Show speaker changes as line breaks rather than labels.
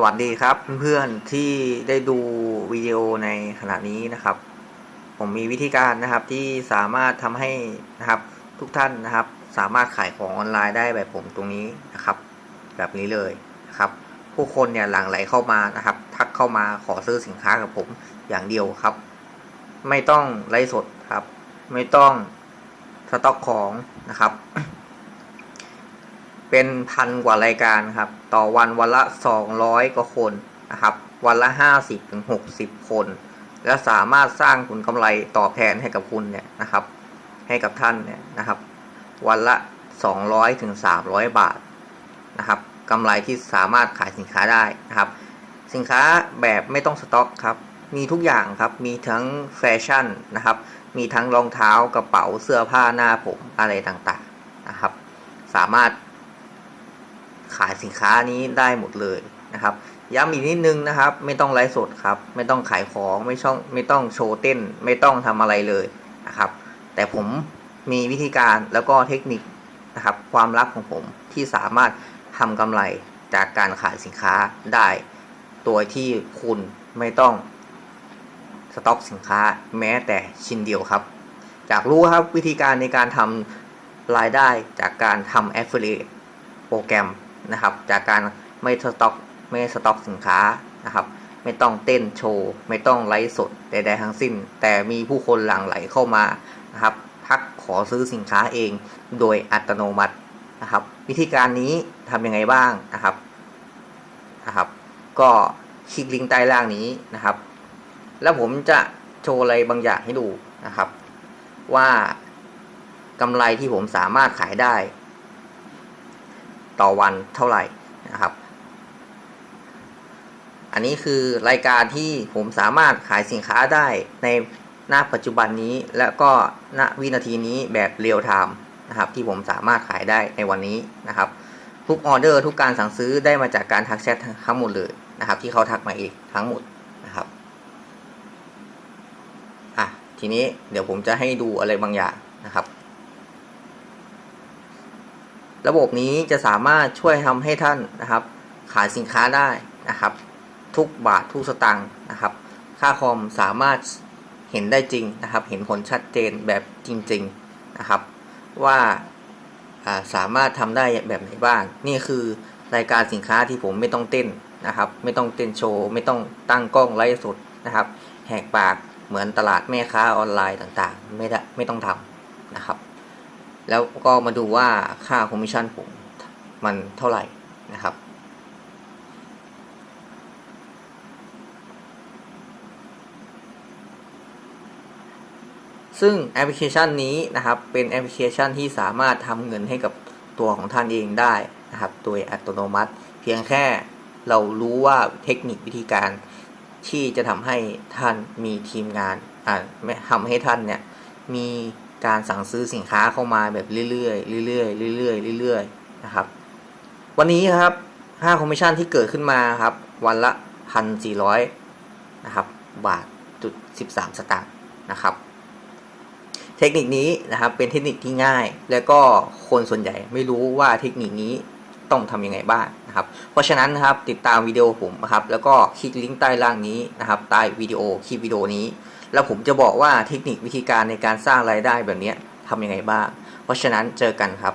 สวัสดีครับเพื่อนๆที่ได้ดูวิดีโอในขณะนี้นะครับ ผมมีวิธีการนะครับที่สามารถทำให้นะครับทุกท่านนะครับ สามารถขายของออนไลน์ได้แบบผมตรงนี้นะครับ แบบนี้เลยนะครับ ผู้คนเนี่ยหลั่งไหลเข้ามานะครับ ทักเข้ามาขอซื้อสินค้ากับผมอย่างเดียวครับ ไม่ต้องไลฟ์สดครับ ไม่ต้องสต็อกของนะครับ เป็นพันกว่ารายการครับ ต่อวันวันละ 200 กว่าคนนะครับ วันละ 50ถึง60คน และสามารถสร้างผลกำไรตอบแทนให้กับคุณเนี่ยนะครับ ให้กับท่านเนี่ยนะครับ วันละ200ถึง300 บาทนะครับกำไรที่สามารถขายสินค้าได้นะครับ สินค้าแบบไม่ต้องสต็อกครับ มีทุกอย่างครับ มีทั้งแฟชั่นนะครับ มีทั้งรองเท้ากระเป๋าเสื้อผ้าหน้าผมอะไรต่างๆนะครับ สามารถ ขายสินค้านี้ได้หมดเลยนะครับย้ำอีกนิดนึงนะครับ ไม่ต้องไลฟ์สดครับ ไม่ต้องขายของไม่ช่องไม่ต้องโชว์เต้น ไม่ต้องทำอะไรเลยนะครับ แต่ผมมีวิธีการแล้วก็เทคนิคนะครับ ความลับของผมที่สามารถทำกำไรจากการขายสินค้าได้โดยที่คุณไม่ต้องสต็อกสินค้าแม้แต่ชิ้นเดียวครับ จากรู้ครับวิธีการในการทำรายได้จากการทำ affiliate โปรแกรม นะครับ จากการไม่สต็อกไม่สต็อกสินค้านะครับ ไม่ต้องเต้นโชว์ ไม่ต้องไลฟ์สดใดๆทั้งสิ้น แต่มีผู้คนหลั่งไหลเข้ามานะครับทักขอซื้อสินค้าเอง โดยอัตโนมัตินะครับ วิธีการนี้ทำยังไงบ้างนะครับนะครับ ก็คลิกลิงก์ใต้ล่างนี้นะครับ แล้วผมจะโชว์อะไรบางอย่างให้ดูนะครับ ว่ากำไรที่ผมสามารถขายได้ ต่อวันเท่าไหร่นะครับ อันนี้คือรายการที่ผมสามารถขายสินค้าได้ในหน้าปัจจุบันนี้และก็ณวินาทีนี้แบบเรียลไทม์นะครับที่ผมสามารถขายได้ในวันนี้นะครับ ทุกออเดอร์ทุกการสั่งซื้อได้มาจากการทักแชททั้งหมดเลยนะครับ ที่เขาทักมาเองทั้งหมดนะครับอะทีนี้เดี๋ยวผมจะให้ดูอะไรบางอย่างนะครับ ระบบนี้จะสามารถช่วยทำให้ท่านนะครับ ขายสินค้าได้นะครับ ทุกบาททุกสตางค์นะครับ ค่าคอมสามารถเห็นได้จริงนะครับ เห็นผลชัดเจนแบบจริง ๆนะครับ ว่าสามารถทำได้แบบไหนบ้าง นี่คือรายการสินค้าที่ผมไม่ต้องเต้นนะครับ ไม่ต้องเต้นโชว์ ไม่ต้องตั้งกล้องไลฟ์สดนะครับ แหกปากเหมือนตลาดแม่ค้าออนไลน์ต่างๆ ไม่ได้ไม่ต้องทำนะครับ แล้วก็มาดูว่าค่าคอมมิชชั่นผมมันเท่าไหร่นะครับ ซึ่งแอปพลิเคชันนี้นะครับ เป็นแอปพลิเคชันที่สามารถทำเงินให้กับตัวของท่านเองได้นะครับ โดยอัตโนมัติ เพียงแค่เรารู้ว่าเทคนิควิธีการที่จะทำให้ท่านมีทีมงานอ่าทำให้ท่านเนี่ยมี การสั่งซื้อสินค้าเข้ามาแบบเรื่อยๆเรื่อยๆเรื่อยๆเรื่อยๆนะครับ วันนี้ครับค่าคอมมิชชั่นที่เกิดขึ้นมาครับ วันละ 1,400นะครับบาทจุด13 สตางค์นะครับ เทคนิคนี้นะครับเป็นเทคนิคที่ง่าย และก็คนส่วนใหญ่ไม่รู้ว่าเทคนิคนี้ ต้องทำยังไงบ้างนะครับ เพราะฉะนั้นนะครับติดตามวิดีโอผมนะครับ แล้วก็คลิกลิงก์ใต้ล่างนี้นะครับ ใต้วิดีโอคลิปวิดีโอนี้ แล้วผมจะบอกว่าเทคนิควิธีการในการสร้างรายได้แบบนี้ทำยังไงบ้าง เพราะฉะนั้นเจอกันครับ